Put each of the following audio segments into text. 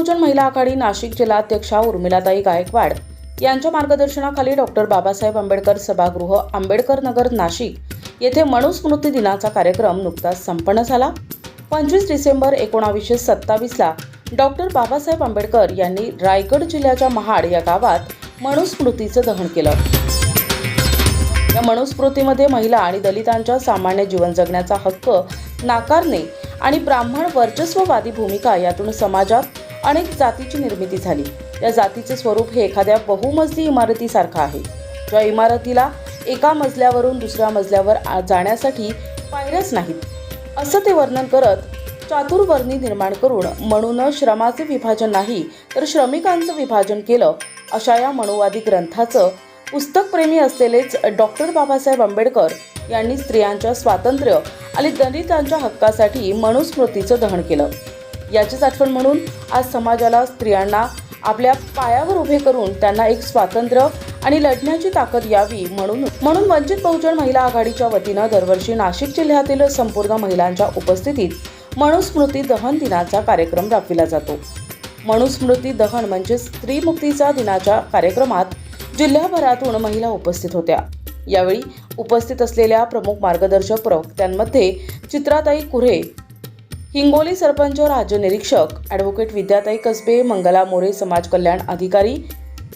बहुजन महिला आघाडी नाशिक जिल्हाध्यक्षा उर्मिलाताई गायकवाड यांच्या मार्गदर्शनाखाली डॉक्टर बाबासाहेब आंबेडकर सभागृह आंबेडकर नगर नाशिक येथे मनुस्मृती दिनाचा कार्यक्रम नुकताच संपन्न झाला. पंचवीस डिसेंबर एकोणावीसशे सत्तावीसला डॉक्टर बाबासाहेब आंबेडकर यांनी रायगड जिल्ह्याच्या महाड या गावात मनुस्मृतीचं दहन केलं. या मनुस्मृतीमध्ये महिला आणि दलितांच्या सामान्य जीवन जगण्याचा हक्क नाकारणे आणि ब्राह्मण वर्चस्ववादी भूमिका यातून समाजात अनेक जातीची निर्मिती झाली. या जातीचे स्वरूप हे एखाद्या बहुमजली इमारतीसारखं आहे. ज्या इमारतीला एका मजल्यावरून दुसऱ्या मजल्यावर आ- जाण्यासाठी पायऱ्याच नाहीत. असं ते वर्णन करत चातुर्वर्णी निर्माण करून म्हणून श्रमाचे विभाजन नाही तर श्रमिकांचं विभाजन केलं अशा या मनुवादी ग्रंथाचं पुस्तकप्रेमी असलेलेच डॉक्टर बाबासाहेब आंबेडकर यांनी स्त्रियांच्या स्वातंत्र्य आणि दलितांच्या हक्कासाठी मनुस्मृतीचं दहन केलं. याचीच आठवण म्हणून आज समाजाला स्त्रियांना आपल्या पायावर उभे करून त्यांना एक स्वातंत्र्य आणि लढण्याची ताकद यावी म्हणून म्हणून वंचित बहुजन महिला आघाडीच्या वतीनं दरवर्षी नाशिक जिल्ह्यातील संपूर्ण महिलांच्या उपस्थितीत मनुस्मृती दहन दिनाचा कार्यक्रम राबविला जातो. मनुस्मृती दहन म्हणजे स्त्रीमुक्तीचा दिनाच्या कार्यक्रमात जिल्ह्याभरातून महिला उपस्थित होत्या. यावेळी उपस्थित असलेल्या प्रमुख मार्गदर्शक प्रवक्त्यांमध्ये चित्राताई कुरे हिंगोली सरपंच राज्य निरीक्षक ॲडव्होकेट विद्याताई कसबे मंगला मोरे समाज कल्याण अधिकारी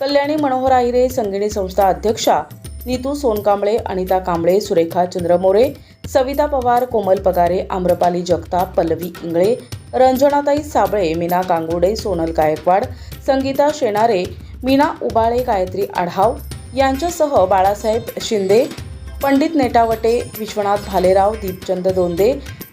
कल्याणी मनोहर आहिरे संगिणी संस्था अध्यक्षा नीतू सोनकांबळे अनिता कांबळे सुरेखा चंद्रमोरे सविता पवार कोमल पगारे आम्रपाली जगताप पल्लवी इंगळे रंजनाताई साबळे मीना कांगुडे सोनल गायकवाड संगीता शेणारे मीना उबाळे गायत्री आढाव यांच्यासह बाळासाहेब शिंदे पंडित नेटावटे विश्वनाथ भालेराव दीपचंद दोंदे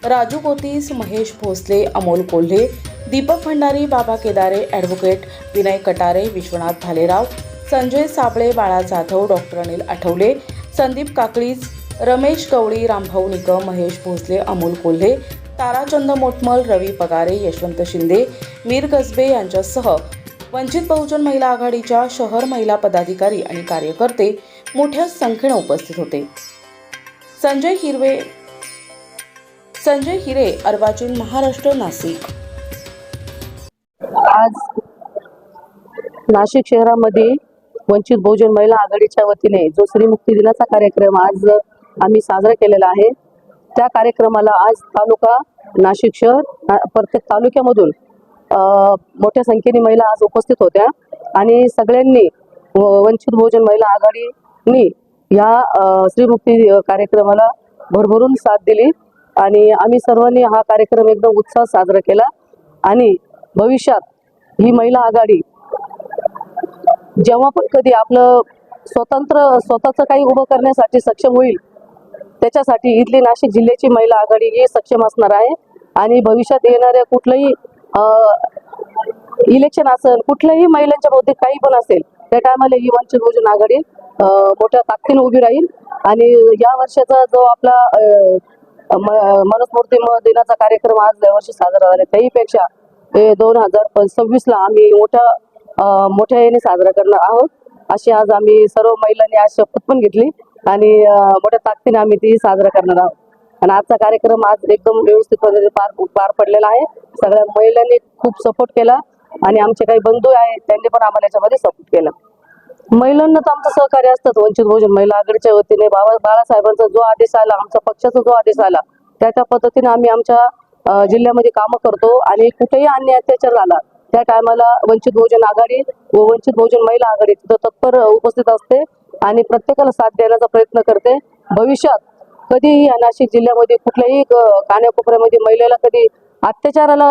राजू कोतीस महेश भोसले अमोल कोल्हे दीपक भंडारी बाबा केदारे ॲडव्होकेट विनय कटारे विश्वनाथ भालेराव संजय साबळे बाळा जाधव डॉक्टर अनिल आठवले संदीप काकळीज रमेश गवळी रामभाऊ निकम महेश भोसले अमोल कोल्हे ताराचंद मोटमल रवी पगारे यशवंत शिंदे मीर कसबे यांच्यासह वंचित बहुजन महिला आघाडीच्या शहर महिला पदाधिकारी आणि कार्यकर्ते मोठ्या संख्येने उपस्थित होते. संजय हिरवे संजय हिरे अर्वाचीन महाराष्ट्र नाशिक. आज नाशिक शहरामध्ये वंचित बहुजन महिला आघाडीच्या वतीने जो श्रीमुक्ती दिनाचा कार्यक्रम आज आम्ही साजरा केलेला आहे त्या कार्यक्रमाला आज तालुका नाशिक शहर प्रत्येक तालुक्यामधून मोठ्या संख्येने महिला आज उपस्थित होत्या. आणि सगळ्यांनी व- वंचित बहुजन महिला आघाडीनी या श्रीमुक्ती कार्यक्रमाला भरभरून साथ दिली आणि आम्ही सर्वांनी हा कार्यक्रम एकदम उत्साह साजरा केला आणि भविष्यात ही महिला आघाडी जेव्हा पण कधी आपलं स्वतंत्र स्वतःचं काही उभं करण्यासाठी सक्षम होईल त्याच्यासाठी इथली नाशिक जिल्ह्याची महिला आघाडी ही सक्षम असणार आहे आणि भविष्यात येणाऱ्या कुठलंही इलेक्शन असेल कुठल्याही महिलांच्या बौद्धिक काही पण असेल त्या टायमाला ही वंचित बहुजन आघाडी मोठ्या ताकदीने उभी राहील. आणि या वर्षाचा जो आपला मनस्मूर्ती म- दिनाचा कार्यक्रम आज यावर्षी साजरा झाला. त्याहीपेक्षा दोन हजार सव्वीस ला आम्ही मोठ्या मोठ्या याने साजरा करणार आहोत. अशी आज आम्ही सर्व महिलांनी आज शपथ पण घेतली आणि मोठ्या ताकदीने आम्ही ती साजरा करणार आहोत. आणि आजचा कार्यक्रम आज एकदम व्यवस्थित पद्धतीने पार पार पडलेला आहे. सगळ्या महिलांनी खूप सपोर्ट केला आणि आमचे काही बंधू आहेत त्यांनी पण आम्हाला याच्यामध्ये सपोर्ट केला. महिलांना तर आमचं सहकार्य असतात वंचित बहुजन महिला आघाडीच्या वतीने. बाबा बाळासाहेबांचा जो आदेश आला आमचा पक्षाचा जो आदेश आला त्या त्या पद्धतीने आम्ही आमच्या जिल्ह्यामध्ये कामं करतो आणि कुठेही अन्य अत्याचार झाला त्या टायमाला वंचित बहुजन आघाडी व वंचित बहुजन महिला आघाडी तिथं तत्पर उपस्थित असते आणि प्रत्येकाला साथ देण्याचा प्रयत्न करते. भविष्यात कधीही नाशिक जिल्ह्यामध्ये कुठल्याही कान्याकोपऱ्यामध्ये महिलेला कधी अत्याचाराला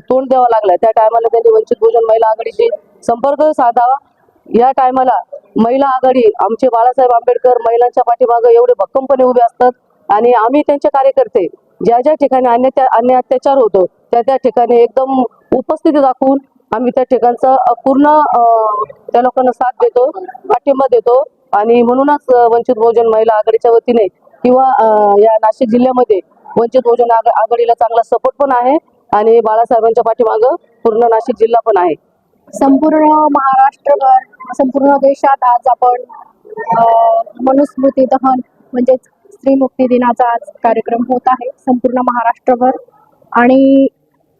तोंड द्यावा लागला त्या टायमाला त्यांनी वंचित बहुजन महिला आघाडीशी संपर्क साधावा. या टायमाला महिला आघाडी आमचे बाळासाहेब आंबेडकर महिलांच्या पाठीमागे एवढे भक्कमपणे उभे असतात आणि आम्ही त्यांचे कार्यकर्ते ज्या ज्या ठिकाणी अन्य अन्य अत्याचार होतो त्या त्या ठिकाणी एकदम उपस्थिती दाखवून आम्ही त्या ठिकाणचा पूर्ण त्या लोकांना साथ देतो पाठिंबा देतो आणि म्हणूनच वंचित बहुजन महिला आघाडीच्या वतीने किंवा या नाशिक जिल्ह्यामध्ये वंचित बहुजन आघाडीला चांगला सपोर्ट पण आहे आणि बाळासाहेबांच्या पाठीमागं पूर्ण नाशिक जिल्हा पण आहे. संपूर्ण महाराष्ट्रभर संपूर्ण देशात आज आपण मनुस्मृती दहन म्हणजेच स्त्रीमुक्ती दिनाचा आज कार्यक्रम होत आहे संपूर्ण महाराष्ट्रभर. आणि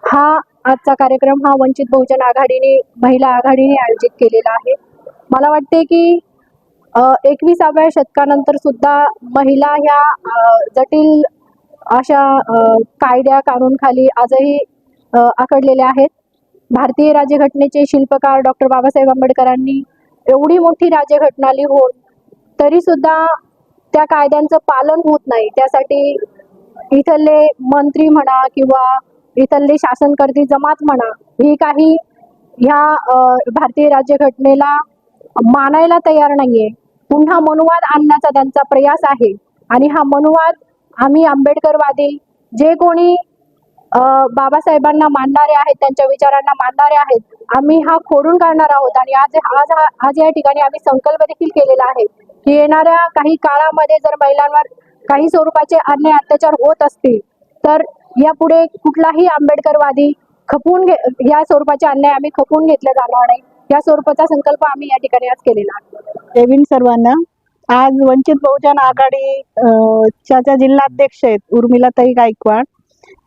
हा आजचा कार्यक्रम हा वंचित बहुजन आघाडीने महिला आघाडीने आयोजित केलेला आहे. मला वाटते की एकविसाव्या शतकानंतर सुद्धा महिला ह्या जटिल अशा कायद्या कानूनखाली आजही आकडलेल्या आहेत. भारतीय राज्यघटनेचे शिल्पकार डॉक्टर बाबासाहेब आंबेडकरांनी एवढी मोठी राज्यघटना लिहून तरी सुद्धा त्या कायद्यांचं पालन होत नाही. त्यासाठी इथले मंत्री म्हणा किंवा इथले शासनकर्ती जमात म्हणा ही काही ह्या भारतीय राज्यघटनेला मानायला तयार नाहीये. पुन्हा मनुवाद आणण्याचा त्यांचा प्रयास आहे. आणि हा मनुवाद आम्ही आंबेडकरवादी जे कोणी बाबासाहेबांना मानणारे आहेत त्यांच्या विचारांना मानणारे आहेत. आम्ही हा खोडून काढणार आहोत आणि आज आज आज या ठिकाणी आम्ही संकल्प देखील केलेला आहे की येणाऱ्या काही काळामध्ये जर महिलांवर काही स्वरूपाचे अन्याय अत्याचार होत असतील तर यापुढे कुठलाही आंबेडकरवादी खपवून घे या स्वरूपाचे अन्याय आम्ही खपवून घेतले जाणार नाही. या स्वरूपाचा संकल्प आम्ही या ठिकाणी आज केलेला आहे. सर्वांना. आज वंचित बहुजन आघाडी च्या जिल्हाध्यक्ष आहेत उर्मिलाताई गायकवाड.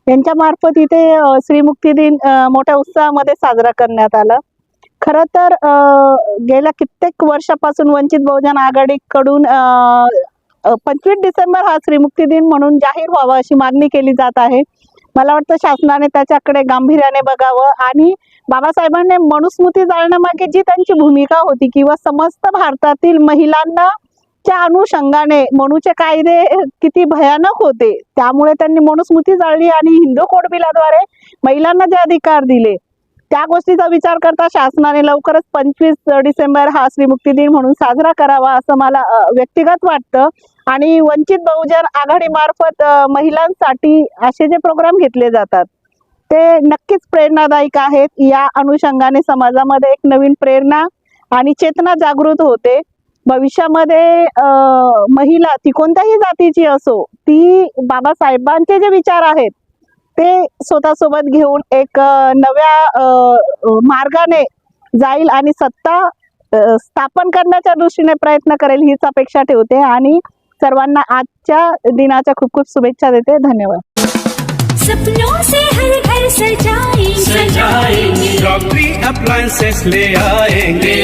यांच्यामार्फत इथे श्रीमुक्ती दिन मोठ्या उत्साहामध्ये साजरा करण्यात आला. खरं तर गेल्या कित्येक वर्षापासून वंचित बहुजन आघाडीकडून पंचवीस डिसेंबर हा श्रीमुक्ती दिन म्हणून जाहीर व्हावा अशी मागणी केली जात आहे. मला वाटतं शासनाने त्याच्याकडे गांभीर्याने बघावं आणि बाबासाहेबांनी मनुस्मृती जाळण्यामागे जी त्यांची भूमिका होती किंवा समस्त भारतातील महिलांना त्या अनुषंगाने मनुचे कायदे किती भयानक होते त्यामुळे त्यांनी मनुस्मृती जाळली आणि हिंदू कोड बिलाद्वारे महिलांना जे अधिकार दिले त्या गोष्टीचा विचार करता शासनाने लवकरच पंचवीस डिसेंबर हा श्रीमुक्ती दिन म्हणून साजरा करावा असं मला व्यक्तिगत वाटतं. आणि वंचित बहुजन आघाडी मार्फत महिलांसाठी असे जे प्रोग्राम घेतले जातात ते नक्कीच प्रेरणादायक आहेत. या अनुषंगाने समाजामध्ये एक नवीन प्रेरणा आणि चेतना जागृत होते. भविष्यामध्ये महिला ती कोणत्याही जातीची असो ती बाबासाहेबांचे जे विचार आहेत ते स्वतःसोबत घेऊन एक नव्या मार्गाने जाईल आणि सत्ता स्थापन करण्याच्या दृष्टीने प्रयत्न करेल हीच अपेक्षा ठेवते आणि सर्वांना आजच्या दिनाच्या खूप खूप शुभेच्छा देते. धन्यवाद. सपनों से हर घर सजाएंगे। सजाएंगे। क्रॉकरी अप्लायंसेस ले आएंगे।